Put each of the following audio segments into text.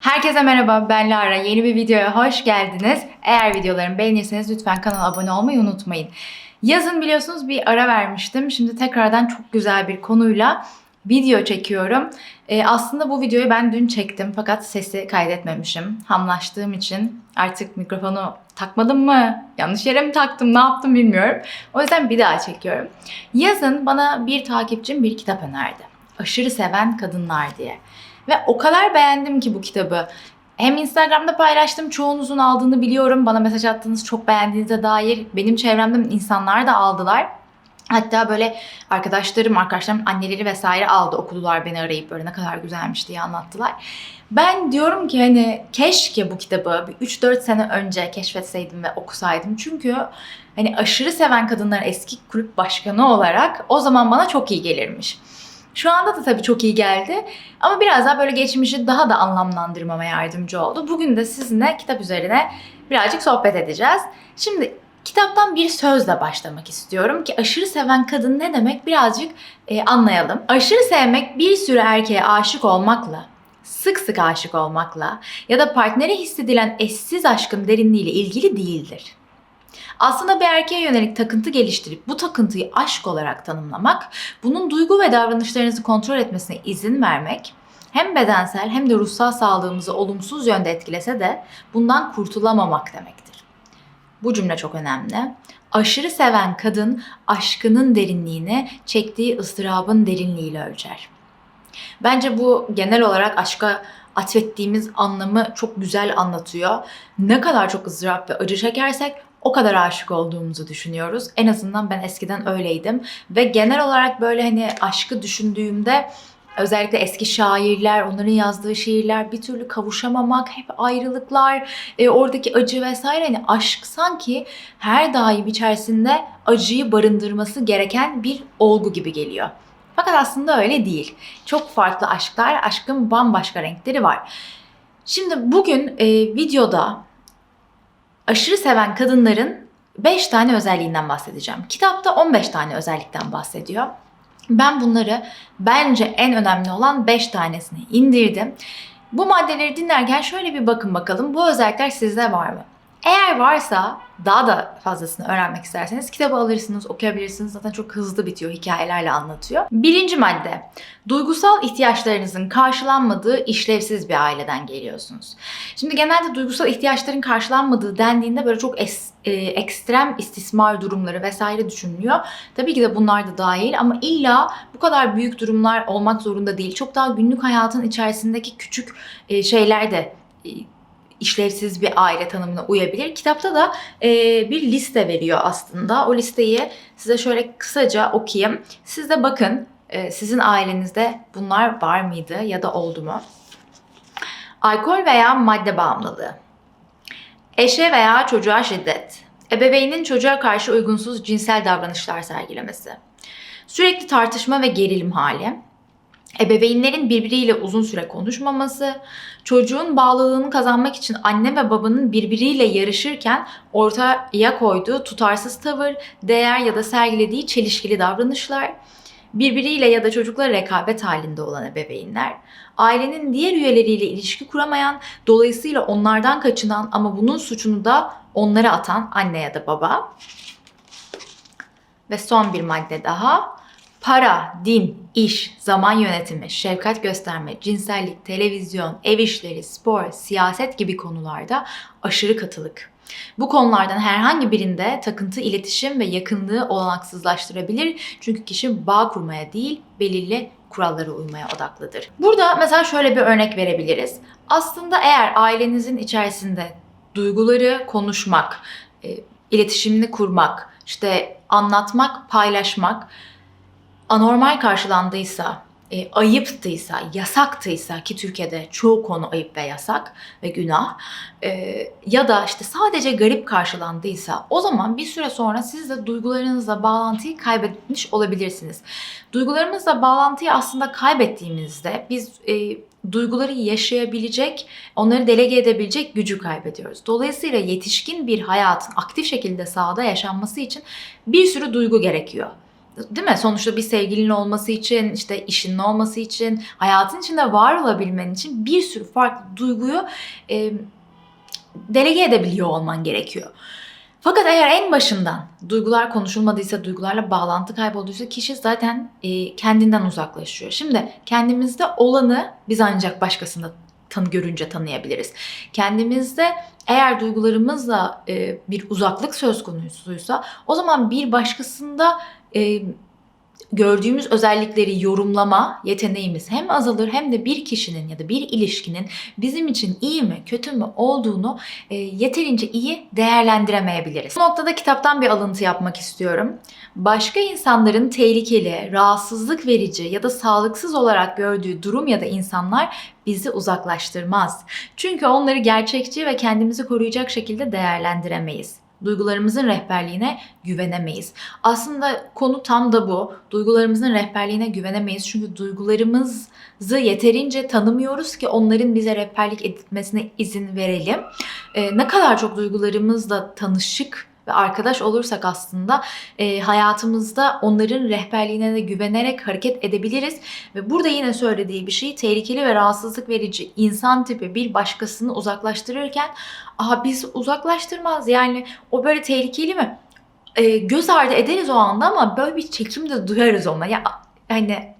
Herkese merhaba ben Lara. Yeni bir videoya hoş geldiniz. Eğer videolarımı beğenirseniz lütfen kanala abone olmayı unutmayın. Yazın biliyorsunuz bir ara vermiştim. Şimdi tekrardan çok güzel bir konuyla video çekiyorum. Ee, aslında bu videoyu ben dün çektim fakat sesi kaydetmemişim. Hamlaştığım için artık mikrofonu takmadım mı? Yanlış yere mi taktım? Ne yaptım bilmiyorum. O yüzden bir daha çekiyorum. Yazın bana bir takipçim bir kitap önerdi. Aşırı Seven Kadınlar diye. Ve o kadar beğendim ki bu kitabı. Hem Instagram'da paylaştım. Çoğunuzun aldığını biliyorum. Bana mesaj attığınız çok beğendiğinize dair. Benim çevremden insanlar da aldılar. Hatta böyle arkadaşlarım, arkadaşlarımın anneleri vesaire aldı. Okudular beni arayıp böyle ne kadar güzelmiş diye anlattılar. Ben diyorum ki hani keşke bu kitabı bir 3-4 sene önce keşfetseydim ve okusaydım. Çünkü hani aşırı seven kadınların eski kulüp başkanı olarak o zaman bana çok iyi gelirmiş. Şu anda da tabii çok iyi geldi. Ama biraz daha böyle geçmişi daha da anlamlandırmama yardımcı oldu. Bugün de sizinle kitap üzerine birazcık sohbet edeceğiz. Şimdi kitaptan bir sözle başlamak istiyorum ki aşırı seven kadın ne demek birazcık e, anlayalım. Aşırı sevmek bir sürü erkeğe aşık olmakla, sık sık aşık olmakla ya da partnere hissedilen eşsiz aşkın derinliğiyle ilgili değildir. Aslında bir erkeğe yönelik takıntı geliştirip bu takıntıyı aşk olarak tanımlamak, bunun duygu ve davranışlarınızı kontrol etmesine izin vermek, hem bedensel hem de ruhsal sağlığımızı olumsuz yönde etkilese de bundan kurtulamamak demektir. Bu cümle çok önemli. Aşırı seven kadın aşkının derinliğini çektiği ıstırabın derinliğiyle ölçer. Bence bu genel olarak aşka atfettiğimiz anlamı çok güzel anlatıyor. Ne kadar çok ızdırap ve acı çekersek o kadar aşık olduğumuzu düşünüyoruz. En azından ben eskiden öyleydim. Ve genel olarak böyle hani aşkı düşündüğümde özellikle eski şairler, onların yazdığı şiirler bir türlü kavuşamamak, hep ayrılıklar, e, oradaki acı vesaire hani aşk sanki her daim içerisinde acıyı barındırması gereken bir olgu gibi geliyor. Fakat aslında öyle değil. Çok farklı aşklar, aşkın bambaşka renkleri var. Şimdi bugün e, videoda aşırı seven kadınların 5 tane özelliğinden bahsedeceğim. Kitapta 15 tane özellikten bahsediyor. Ben bunları bence en önemli olan 5 tanesini indirdim. Bu maddeleri dinlerken şöyle bir bakın bakalım bu özellikler sizde var mı? Eğer varsa daha da fazlasını öğrenmek isterseniz kitabı alırsınız, okuyabilirsiniz. Zaten çok hızlı bitiyor, hikayelerle anlatıyor. Birinci madde, duygusal ihtiyaçlarınızın karşılanmadığı işlevsiz bir aileden geliyorsunuz. Şimdi genelde duygusal ihtiyaçların karşılanmadığı dendiğinde böyle çok es, e, ekstrem istismar durumları vesaire düşünülüyor. Tabii ki de bunlar da dahil ama illa bu kadar büyük durumlar olmak zorunda değil. Çok daha günlük hayatın içerisindeki küçük e, şeyler de e, işlevsiz bir aile tanımına uyabilir. Kitapta da e, bir liste veriyor aslında. O listeyi size şöyle kısaca okuyayım. Siz de bakın e, sizin ailenizde bunlar var mıydı ya da oldu mu? Alkol veya madde bağımlılığı. Eşe veya çocuğa şiddet. Ebeveynin çocuğa karşı uygunsuz cinsel davranışlar sergilemesi. Sürekli tartışma ve gerilim hali. Ebeveynlerin birbiriyle uzun süre konuşmaması, çocuğun bağlılığını kazanmak için anne ve babanın birbiriyle yarışırken ortaya koyduğu tutarsız tavır, değer ya da sergilediği çelişkili davranışlar, birbiriyle ya da çocukla rekabet halinde olan ebeveynler, ailenin diğer üyeleriyle ilişki kuramayan, dolayısıyla onlardan kaçınan ama bunun suçunu da onlara atan anne ya da baba. Ve son bir madde daha. Para, din, iş, zaman yönetimi, şefkat gösterme, cinsellik, televizyon, ev işleri, spor, siyaset gibi konularda aşırı katılık. Bu konulardan herhangi birinde takıntı, iletişim ve yakınlığı olanaksızlaştırabilir. Çünkü kişi bağ kurmaya değil, belirli kurallara uymaya odaklıdır. Burada mesela şöyle bir örnek verebiliriz. Aslında eğer ailenizin içerisinde duyguları konuşmak, e, iletişimini kurmak, işte anlatmak, paylaşmak anormal karşılandıysa, e, ayıptıysa, yasaktıysa ki Türkiye'de çoğu konu ayıp ve yasak ve günah e, ya da işte sadece garip karşılandıysa o zaman bir süre sonra siz de duygularınızla bağlantıyı kaybetmiş olabilirsiniz. Duygularımızla bağlantıyı aslında kaybettiğimizde biz e, duyguları yaşayabilecek, onları delege edebilecek gücü kaybediyoruz. Dolayısıyla yetişkin bir hayatın aktif şekilde sahada yaşanması için bir sürü duygu gerekiyor değil mi? Sonuçta bir sevgilin olması için, işte işinin olması için, hayatın içinde var olabilmen için bir sürü farklı duyguyu e, delege edebiliyor olman gerekiyor. Fakat eğer en başından duygular konuşulmadıysa, duygularla bağlantı kaybolduysa kişi zaten e, kendinden uzaklaşıyor. Şimdi kendimizde olanı biz ancak başkasında tanı görünce tanıyabiliriz. Kendimizde eğer duygularımızla e, bir uzaklık söz konusuysa o zaman bir başkasında e, gördüğümüz özellikleri yorumlama yeteneğimiz hem azalır hem de bir kişinin ya da bir ilişkinin bizim için iyi mi kötü mü olduğunu e, yeterince iyi değerlendiremeyebiliriz. Bu noktada kitaptan bir alıntı yapmak istiyorum. Başka insanların tehlikeli, rahatsızlık verici ya da sağlıksız olarak gördüğü durum ya da insanlar bizi uzaklaştırmaz. Çünkü onları gerçekçi ve kendimizi koruyacak şekilde değerlendiremeyiz. Duygularımızın rehberliğine güvenemeyiz. Aslında konu tam da bu. Duygularımızın rehberliğine güvenemeyiz. Çünkü duygularımızı yeterince tanımıyoruz ki onların bize rehberlik etmesine izin verelim. Ee, ne kadar çok duygularımızla tanışık ve arkadaş olursak aslında e, hayatımızda onların rehberliğine de güvenerek hareket edebiliriz. Ve burada yine söylediği bir şey tehlikeli ve rahatsızlık verici insan tipi bir başkasını uzaklaştırırken aha biz uzaklaştırmaz yani o böyle tehlikeli mi? E, göz ardı ederiz o anda ama böyle bir çekim de duyarız ona. Ya yani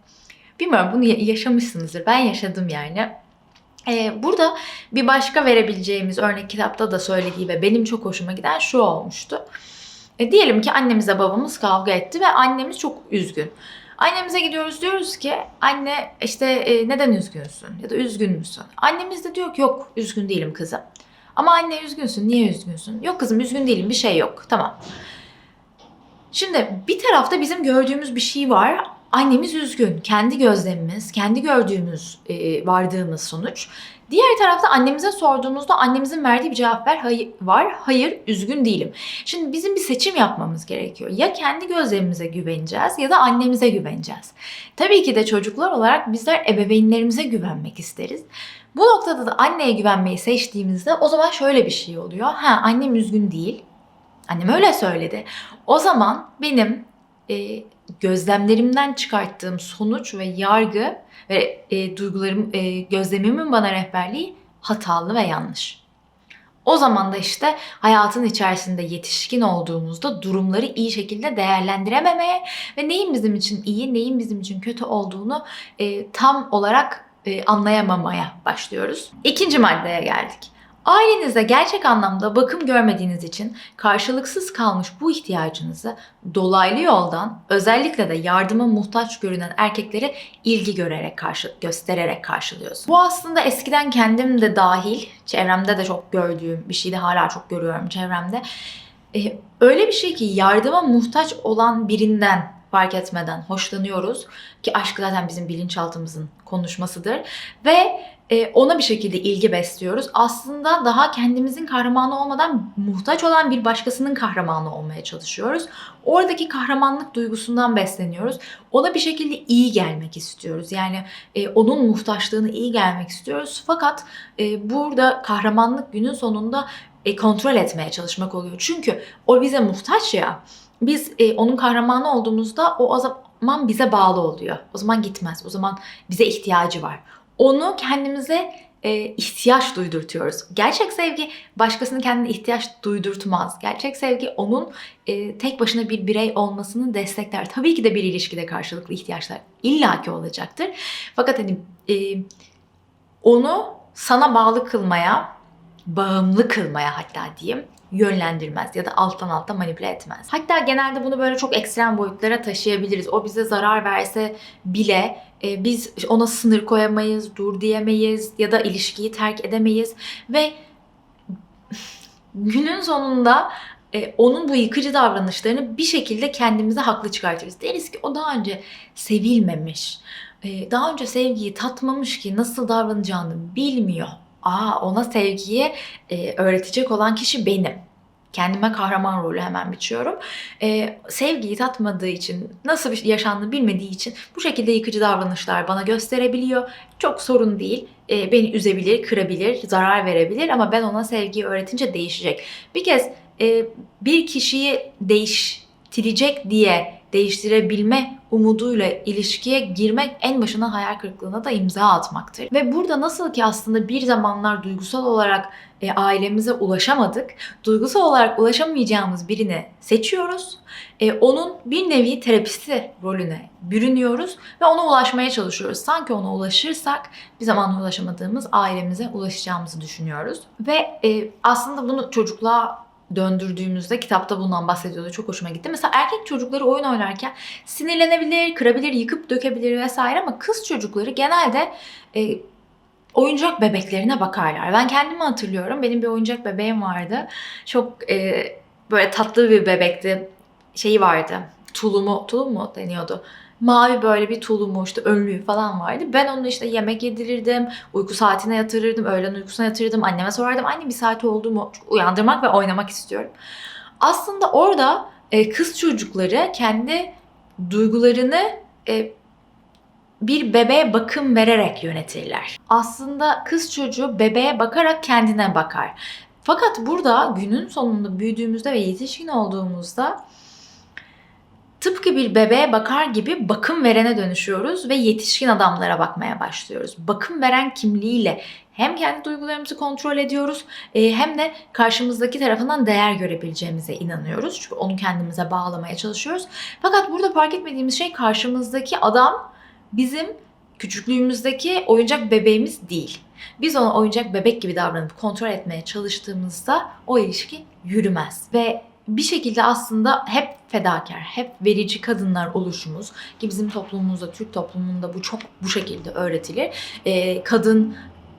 bilmiyorum bunu yaşamışsınızdır. Ben yaşadım yani. Ee, burada bir başka verebileceğimiz örnek kitapta da söylediği ve benim çok hoşuma giden şu olmuştu. E, diyelim ki annemizle babamız kavga etti ve annemiz çok üzgün. Annemize gidiyoruz diyoruz ki anne işte e, neden üzgünsün ya da üzgün müsün? Annemiz de diyor ki yok üzgün değilim kızım. Ama anne üzgünsün niye üzgünsün? Yok kızım üzgün değilim bir şey yok tamam. Şimdi bir tarafta bizim gördüğümüz bir şey var annemiz üzgün. Kendi gözlemimiz, kendi gördüğümüz, e, vardığımız sonuç. Diğer tarafta annemize sorduğumuzda annemizin verdiği bir cevap ver, hayır, var. Hayır, üzgün değilim. Şimdi bizim bir seçim yapmamız gerekiyor. Ya kendi gözlemimize güveneceğiz ya da annemize güveneceğiz. Tabii ki de çocuklar olarak bizler ebeveynlerimize güvenmek isteriz. Bu noktada da anneye güvenmeyi seçtiğimizde o zaman şöyle bir şey oluyor. Ha annem üzgün değil. Annem öyle söyledi. O zaman benim e, gözlemlerimden çıkarttığım sonuç ve yargı ve e, duygularım, e, gözlemimin bana rehberliği hatalı ve yanlış. O zaman da işte hayatın içerisinde yetişkin olduğumuzda durumları iyi şekilde değerlendirememeye ve neyin bizim için iyi, neyin bizim için kötü olduğunu e, tam olarak e, anlayamamaya başlıyoruz. İkinci maddeye geldik. Ailenizde gerçek anlamda bakım görmediğiniz için karşılıksız kalmış bu ihtiyacınızı dolaylı yoldan özellikle de yardıma muhtaç görünen erkekleri ilgi görerek karşı, göstererek karşılıyorsunuz. Bu aslında eskiden kendim de dahil, çevremde de çok gördüğüm bir şeydi hala çok görüyorum çevremde. Ee, öyle bir şey ki yardıma muhtaç olan birinden fark etmeden hoşlanıyoruz ki aşk zaten bizim bilinçaltımızın konuşmasıdır ve e, ona bir şekilde ilgi besliyoruz. Aslında daha kendimizin kahramanı olmadan muhtaç olan bir başkasının kahramanı olmaya çalışıyoruz. Oradaki kahramanlık duygusundan besleniyoruz. Ona bir şekilde iyi gelmek istiyoruz. Yani e, onun muhtaçlığını iyi gelmek istiyoruz. Fakat e, burada kahramanlık günün sonunda e, kontrol etmeye çalışmak oluyor. Çünkü o bize muhtaç ya. Biz e, onun kahramanı olduğumuzda o zaman bize bağlı oluyor. O zaman gitmez. O zaman bize ihtiyacı var onu kendimize e, ihtiyaç duydurtuyoruz. Gerçek sevgi başkasının kendine ihtiyaç duydurtmaz. Gerçek sevgi onun e, tek başına bir birey olmasını destekler. Tabii ki de bir ilişkide karşılıklı ihtiyaçlar illaki olacaktır. Fakat hani e, onu sana bağlı kılmaya, bağımlı kılmaya hatta diyeyim yönlendirmez ya da alttan alta manipüle etmez. Hatta genelde bunu böyle çok ekstrem boyutlara taşıyabiliriz. O bize zarar verse bile e, biz ona sınır koyamayız, dur diyemeyiz ya da ilişkiyi terk edemeyiz ve günün sonunda e, onun bu yıkıcı davranışlarını bir şekilde kendimize haklı çıkartırız. Deriz ki o daha önce sevilmemiş, e, daha önce sevgiyi tatmamış ki nasıl davranacağını bilmiyor aa ona sevgiyi e, öğretecek olan kişi benim. Kendime kahraman rolü hemen biçiyorum. Ee, sevgiyi tatmadığı için, nasıl bir yaşandığını bilmediği için bu şekilde yıkıcı davranışlar bana gösterebiliyor. Çok sorun değil. Ee, beni üzebilir, kırabilir, zarar verebilir ama ben ona sevgiyi öğretince değişecek. Bir kez e, bir kişiyi değiştirecek diye değiştirebilme umuduyla ilişkiye girmek en başına hayal kırıklığına da imza atmaktır. Ve burada nasıl ki aslında bir zamanlar duygusal olarak e, ailemize ulaşamadık, duygusal olarak ulaşamayacağımız birini seçiyoruz. E, onun bir nevi terapisti rolüne bürünüyoruz ve ona ulaşmaya çalışıyoruz. Sanki ona ulaşırsak bir zaman ulaşamadığımız ailemize ulaşacağımızı düşünüyoruz. Ve e, aslında bunu çocukluğa döndürdüğümüzde kitapta bundan bahsediyordu. Çok hoşuma gitti. Mesela erkek çocukları oyun oynarken sinirlenebilir, kırabilir, yıkıp dökebilir vesaire ama kız çocukları genelde e, oyuncak bebeklerine bakarlar. Ben kendimi hatırlıyorum. Benim bir oyuncak bebeğim vardı. Çok e, böyle tatlı bir bebekti. Şeyi vardı. Tulumu, tulum mu deniyordu? Mavi böyle bir tulumu işte önlüğü falan vardı. Ben onu işte yemek yedirirdim, uyku saatine yatırırdım, öğlen uykusuna yatırırdım. Anneme sorardım anne bir saat oldu mu? Uyandırmak ve oynamak istiyorum. Aslında orada e, kız çocukları kendi duygularını e, bir bebeğe bakım vererek yönetirler. Aslında kız çocuğu bebeğe bakarak kendine bakar. Fakat burada günün sonunda büyüdüğümüzde ve yetişkin olduğumuzda tıpkı bir bebeğe bakar gibi bakım verene dönüşüyoruz ve yetişkin adamlara bakmaya başlıyoruz. Bakım veren kimliğiyle hem kendi duygularımızı kontrol ediyoruz e, hem de karşımızdaki tarafından değer görebileceğimize inanıyoruz. Çünkü onu kendimize bağlamaya çalışıyoruz. Fakat burada fark etmediğimiz şey karşımızdaki adam bizim küçüklüğümüzdeki oyuncak bebeğimiz değil. Biz ona oyuncak bebek gibi davranıp kontrol etmeye çalıştığımızda o ilişki yürümez. Ve bir şekilde aslında hep fedakar, hep verici kadınlar oluşumuz ki bizim toplumumuzda, Türk toplumunda bu çok bu şekilde öğretilir. Ee, kadın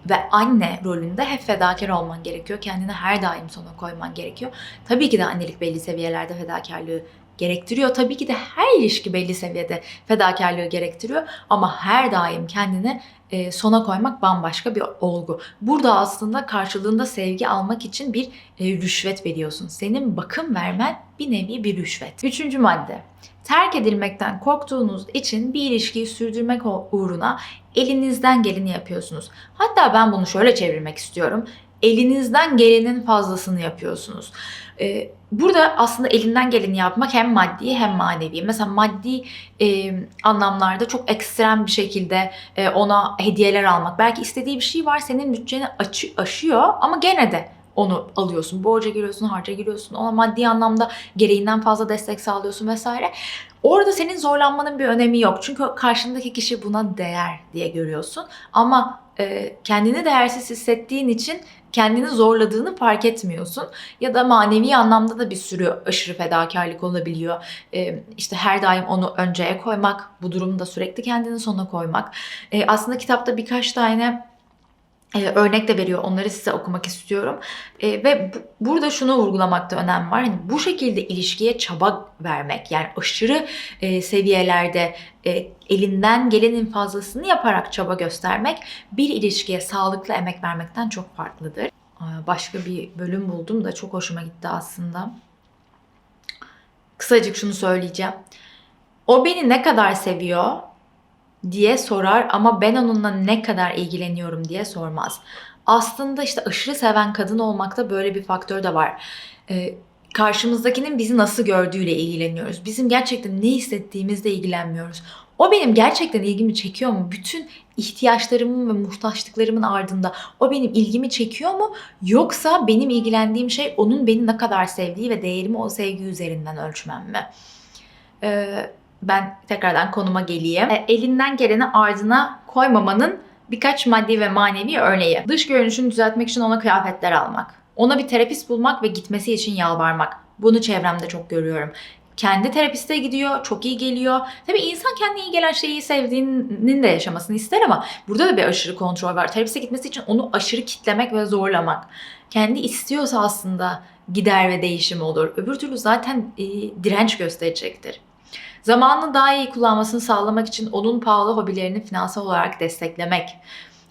ve anne rolünde hep fedakar olman gerekiyor. Kendini her daim sona koyman gerekiyor. Tabii ki de annelik belli seviyelerde fedakarlığı gerektiriyor. Tabii ki de her ilişki belli seviyede fedakarlığı gerektiriyor ama her daim kendini e, sona koymak bambaşka bir olgu. Burada aslında karşılığında sevgi almak için bir e, rüşvet veriyorsun. Senin bakım vermen bir nevi bir rüşvet. Üçüncü madde. Terk edilmekten korktuğunuz için bir ilişkiyi sürdürmek uğruna elinizden geleni yapıyorsunuz. Hatta ben bunu şöyle çevirmek istiyorum. Elinizden gelenin fazlasını yapıyorsunuz. Ee, burada aslında elinden geleni yapmak hem maddi hem manevi. Mesela maddi e, anlamlarda çok ekstrem bir şekilde e, ona hediyeler almak. Belki istediği bir şey var senin bütçeni açı, aşıyor ama gene de onu alıyorsun. Borca giriyorsun, harca giriyorsun. Ona maddi anlamda gereğinden fazla destek sağlıyorsun vesaire. Orada senin zorlanmanın bir önemi yok. Çünkü karşındaki kişi buna değer diye görüyorsun. Ama e, kendini değersiz hissettiğin için kendini zorladığını fark etmiyorsun. Ya da manevi anlamda da bir sürü aşırı fedakarlık olabiliyor. Ee, işte her daim onu önceye koymak, bu durumda sürekli kendini sona koymak. Ee, aslında kitapta birkaç tane e, örnek de veriyor. Onları size okumak istiyorum. E, ve bu, burada şunu vurgulamakta önem var. Hani bu şekilde ilişkiye çaba vermek yani aşırı e, seviyelerde e, elinden gelenin fazlasını yaparak çaba göstermek bir ilişkiye sağlıklı emek vermekten çok farklıdır. Başka bir bölüm buldum da çok hoşuma gitti aslında. Kısacık şunu söyleyeceğim. O beni ne kadar seviyor diye sorar ama ben onunla ne kadar ilgileniyorum diye sormaz. Aslında işte aşırı seven kadın olmakta böyle bir faktör de var. Ee, karşımızdakinin bizi nasıl gördüğüyle ilgileniyoruz. Bizim gerçekten ne hissettiğimizle ilgilenmiyoruz. O benim gerçekten ilgimi çekiyor mu? Bütün ihtiyaçlarımın ve muhtaçlıklarımın ardında o benim ilgimi çekiyor mu? Yoksa benim ilgilendiğim şey onun beni ne kadar sevdiği ve değerimi o sevgi üzerinden ölçmem mi? Ee, ben tekrardan konuma geleyim. E, elinden geleni ardına koymamanın birkaç maddi ve manevi örneği. Dış görünüşünü düzeltmek için ona kıyafetler almak. Ona bir terapist bulmak ve gitmesi için yalvarmak. Bunu çevremde çok görüyorum. Kendi terapiste gidiyor, çok iyi geliyor. Tabii insan kendi iyi gelen şeyi sevdiğinin de yaşamasını ister ama burada da bir aşırı kontrol var. Terapiste gitmesi için onu aşırı kitlemek ve zorlamak. Kendi istiyorsa aslında gider ve değişim olur. Öbür türlü zaten e, direnç gösterecektir. Zamanını daha iyi kullanmasını sağlamak için onun pahalı hobilerini finansal olarak desteklemek.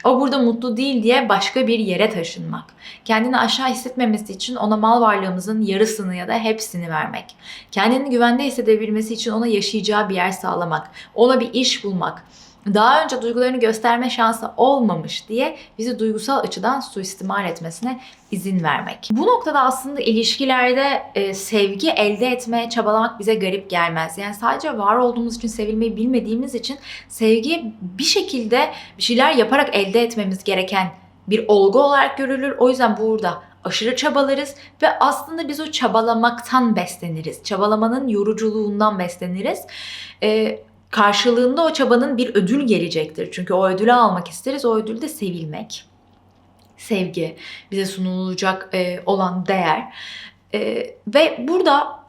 O burada mutlu değil diye başka bir yere taşınmak. Kendini aşağı hissetmemesi için ona mal varlığımızın yarısını ya da hepsini vermek. Kendini güvende hissedebilmesi için ona yaşayacağı bir yer sağlamak. Ona bir iş bulmak. Daha önce duygularını gösterme şansı olmamış diye bizi duygusal açıdan suistimal etmesine izin vermek. Bu noktada aslında ilişkilerde e, sevgi elde etmeye çabalamak bize garip gelmez. Yani sadece var olduğumuz için sevilmeyi bilmediğimiz için sevgi bir şekilde bir şeyler yaparak elde etmemiz gereken bir olgu olarak görülür. O yüzden burada aşırı çabalarız ve aslında biz o çabalamaktan besleniriz. Çabalamanın yoruculuğundan besleniriz. Ee, karşılığında o çabanın bir ödül gelecektir. Çünkü o ödülü almak isteriz. O ödül de sevilmek. Sevgi, bize sunulacak e, olan değer. E, ve burada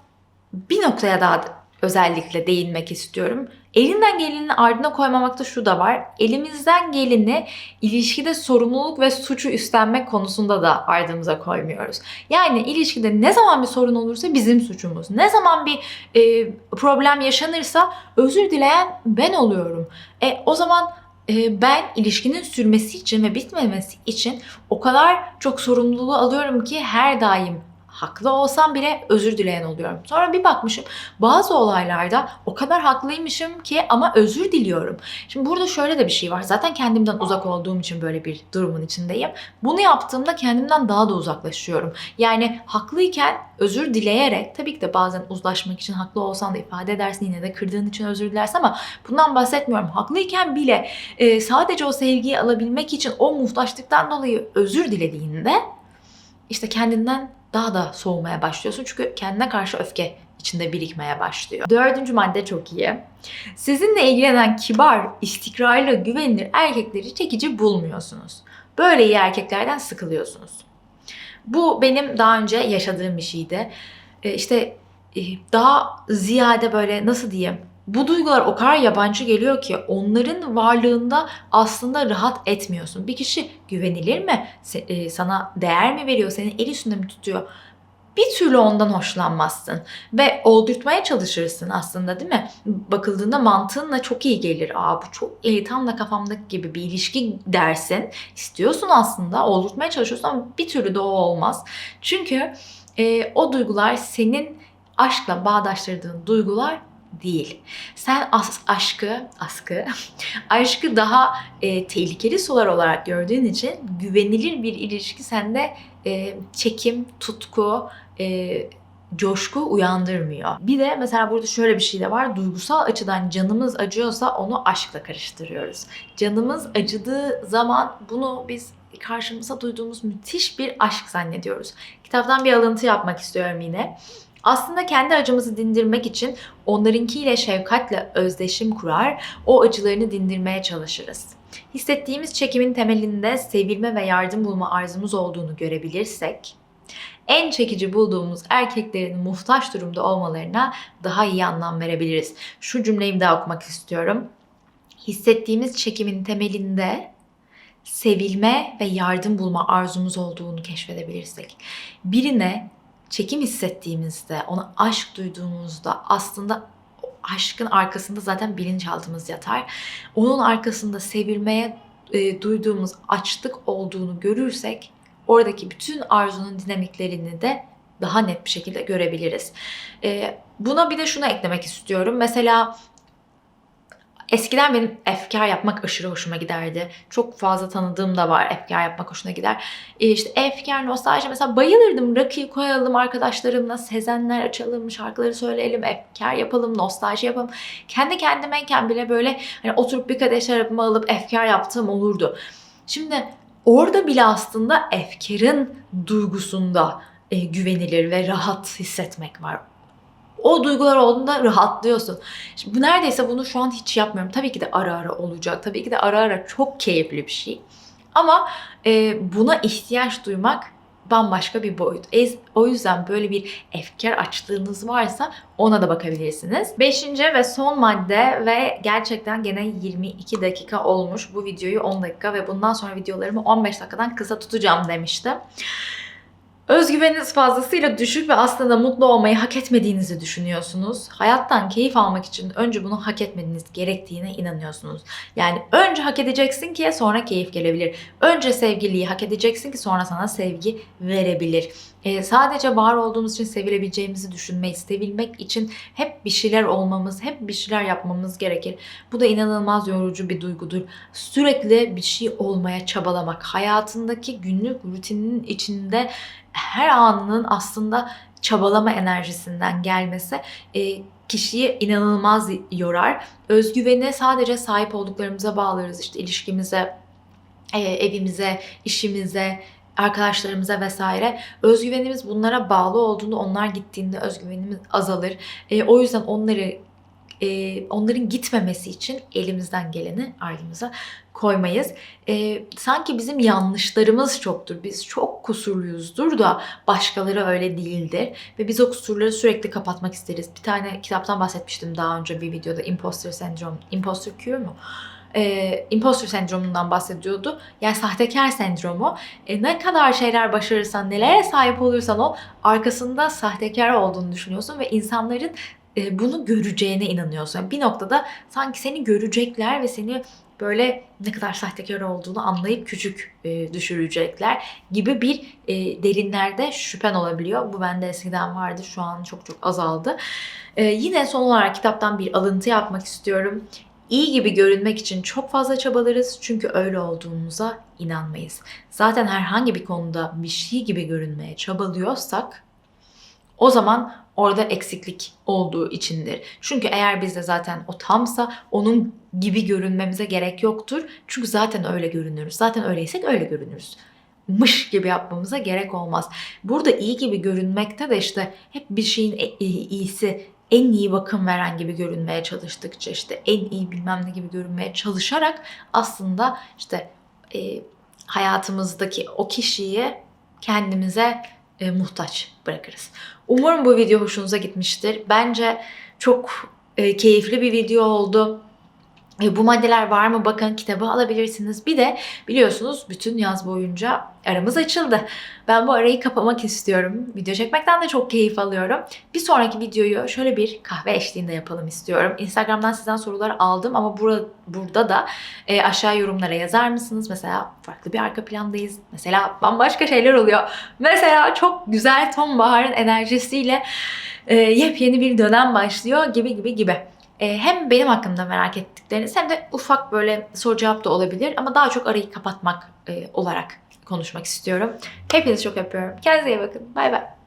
bir noktaya daha özellikle değinmek istiyorum. Elinden geleni ardına koymamakta şu da var. Elimizden geleni ilişkide sorumluluk ve suçu üstlenmek konusunda da ardımıza koymuyoruz. Yani ilişkide ne zaman bir sorun olursa bizim suçumuz. Ne zaman bir e, problem yaşanırsa özür dileyen ben oluyorum. E, o zaman e, ben ilişkinin sürmesi için ve bitmemesi için o kadar çok sorumluluğu alıyorum ki her daim haklı olsam bile özür dileyen oluyorum. Sonra bir bakmışım bazı olaylarda o kadar haklıymışım ki ama özür diliyorum. Şimdi burada şöyle de bir şey var. Zaten kendimden uzak olduğum için böyle bir durumun içindeyim. Bunu yaptığımda kendimden daha da uzaklaşıyorum. Yani haklıyken özür dileyerek tabii ki de bazen uzlaşmak için haklı olsan da ifade edersin yine de kırdığın için özür dilersin ama bundan bahsetmiyorum. Haklıyken bile e, sadece o sevgiyi alabilmek için o muhtaçlıktan dolayı özür dilediğinde işte kendinden daha da soğumaya başlıyorsun. Çünkü kendine karşı öfke içinde birikmeye başlıyor. Dördüncü madde çok iyi. Sizinle ilgilenen kibar, istikrarlı, güvenilir erkekleri çekici bulmuyorsunuz. Böyle iyi erkeklerden sıkılıyorsunuz. Bu benim daha önce yaşadığım bir şeydi. Ee, işte e, daha ziyade böyle nasıl diyeyim bu duygular o kadar yabancı geliyor ki onların varlığında aslında rahat etmiyorsun. Bir kişi güvenilir mi? E, sana değer mi veriyor? Seni el üstünde mi tutuyor? bir türlü ondan hoşlanmazsın ve oldurtmaya çalışırsın aslında değil mi? Bakıldığında mantığınla çok iyi gelir. Aa bu çok iyi tam da kafamdaki gibi bir ilişki dersin. İstiyorsun aslında oldurtmaya çalışıyorsun ama bir türlü de o olmaz. Çünkü e, o duygular senin aşkla bağdaştırdığın duygular değil. Sen as aşkı, askı, aşkı daha e, tehlikeli sular olarak gördüğün için güvenilir bir ilişki sende e, çekim, tutku, e, coşku uyandırmıyor. Bir de mesela burada şöyle bir şey de var. Duygusal açıdan canımız acıyorsa onu aşkla karıştırıyoruz. Canımız acıdığı zaman bunu biz karşımıza duyduğumuz müthiş bir aşk zannediyoruz. Kitaptan bir alıntı yapmak istiyorum yine. Aslında kendi acımızı dindirmek için onlarınkiyle şefkatle özdeşim kurar, o acılarını dindirmeye çalışırız. Hissettiğimiz çekimin temelinde sevilme ve yardım bulma arzumuz olduğunu görebilirsek, en çekici bulduğumuz erkeklerin muhtaç durumda olmalarına daha iyi anlam verebiliriz. Şu cümleyi daha okumak istiyorum. Hissettiğimiz çekimin temelinde sevilme ve yardım bulma arzumuz olduğunu keşfedebilirsek, birine çekim hissettiğimizde, ona aşk duyduğumuzda aslında aşkın arkasında zaten bilinçaltımız yatar. Onun arkasında sevilmeye e, duyduğumuz açlık olduğunu görürsek oradaki bütün arzunun dinamiklerini de daha net bir şekilde görebiliriz. E, buna bir de şunu eklemek istiyorum. Mesela Eskiden benim efkar yapmak aşırı hoşuma giderdi. Çok fazla tanıdığım da var efkar yapmak hoşuna gider. E işte efkar, nostalji mesela bayılırdım. Rakıyı koyalım arkadaşlarımla, sezenler açalım, şarkıları söyleyelim, efkar yapalım, nostalji yapalım. Kendi kendimeyken bile böyle hani oturup bir kadeh şarabımı alıp efkar yaptığım olurdu. Şimdi orada bile aslında efkarın duygusunda e, güvenilir ve rahat hissetmek var. O duygular olduğunda rahatlıyorsun. Şimdi bu neredeyse bunu şu an hiç yapmıyorum. Tabii ki de ara ara olacak. Tabii ki de ara ara çok keyifli bir şey. Ama e, buna ihtiyaç duymak bambaşka bir boyut. O yüzden böyle bir efkar açlığınız varsa ona da bakabilirsiniz. Beşinci ve son madde ve gerçekten gene 22 dakika olmuş. Bu videoyu 10 dakika ve bundan sonra videolarımı 15 dakikadan kısa tutacağım demiştim. Özgüveniniz fazlasıyla düşük ve aslında mutlu olmayı hak etmediğinizi düşünüyorsunuz. Hayattan keyif almak için önce bunu hak etmeniz gerektiğine inanıyorsunuz. Yani önce hak edeceksin ki sonra keyif gelebilir. Önce sevgiliyi hak edeceksin ki sonra sana sevgi verebilir. Ee, sadece var olduğumuz için sevilebileceğimizi düşünmeyiz. Sevilmek için hep bir şeyler olmamız, hep bir şeyler yapmamız gerekir. Bu da inanılmaz yorucu bir duygudur. Sürekli bir şey olmaya çabalamak, hayatındaki günlük rutininin içinde her anının aslında çabalama enerjisinden gelmesi e, kişiyi inanılmaz yorar. Özgüveni sadece sahip olduklarımıza bağlarız. İşte ilişkimize, e, evimize, işimize, arkadaşlarımıza vesaire. Özgüvenimiz bunlara bağlı olduğunda onlar gittiğinde özgüvenimiz azalır. E, o yüzden onları e, onların gitmemesi için elimizden geleni ardımıza koymayız. E, sanki bizim yanlışlarımız çoktur. Biz çok kusurluyuzdur da başkaları öyle değildir. Ve biz o kusurları sürekli kapatmak isteriz. Bir tane kitaptan bahsetmiştim daha önce bir videoda. Imposter Sendrom. Imposter Cure mu? e, imposter sendromundan bahsediyordu. Yani sahtekar sendromu. E, ne kadar şeyler başarırsan, nelere sahip olursan ol, arkasında sahtekar olduğunu düşünüyorsun ve insanların bunu göreceğine inanıyorsun. Bir noktada sanki seni görecekler ve seni böyle ne kadar sahtekar olduğunu anlayıp küçük e, düşürecekler gibi bir e, derinlerde şüphen olabiliyor. Bu bende eskiden vardı. Şu an çok çok azaldı. E, yine son olarak kitaptan bir alıntı yapmak istiyorum. İyi gibi görünmek için çok fazla çabalarız çünkü öyle olduğumuza inanmayız. Zaten herhangi bir konuda bir şey gibi görünmeye çabalıyorsak o zaman orada eksiklik olduğu içindir. Çünkü eğer bizde zaten o tamsa onun gibi görünmemize gerek yoktur. Çünkü zaten öyle görünürüz. Zaten öyleysek öyle görünürüz. Mış gibi yapmamıza gerek olmaz. Burada iyi gibi görünmekte de işte hep bir şeyin e- e- iyisi, en iyi bakım veren gibi görünmeye çalıştıkça işte en iyi bilmem ne gibi görünmeye çalışarak aslında işte e, hayatımızdaki o kişiyi kendimize e, muhtaç bırakırız. Umarım bu video hoşunuza gitmiştir. Bence çok e, keyifli bir video oldu. E, bu maddeler var mı bakın kitabı alabilirsiniz. Bir de biliyorsunuz bütün yaz boyunca aramız açıldı. Ben bu arayı kapamak istiyorum. Video çekmekten de çok keyif alıyorum. Bir sonraki videoyu şöyle bir kahve eşliğinde yapalım istiyorum. Instagram'dan sizden sorular aldım ama bura, burada da e, aşağı yorumlara yazar mısınız? Mesela farklı bir arka plandayız. Mesela bambaşka şeyler oluyor. Mesela çok güzel sonbaharın enerjisiyle e, yepyeni bir dönem başlıyor gibi gibi gibi. E, hem benim hakkımda merak ettikleriniz hem de ufak böyle soru cevap da olabilir ama daha çok arayı kapatmak e, olarak konuşmak istiyorum. Hepinizi çok öpüyorum. Kendinize iyi bakın. Bay bay.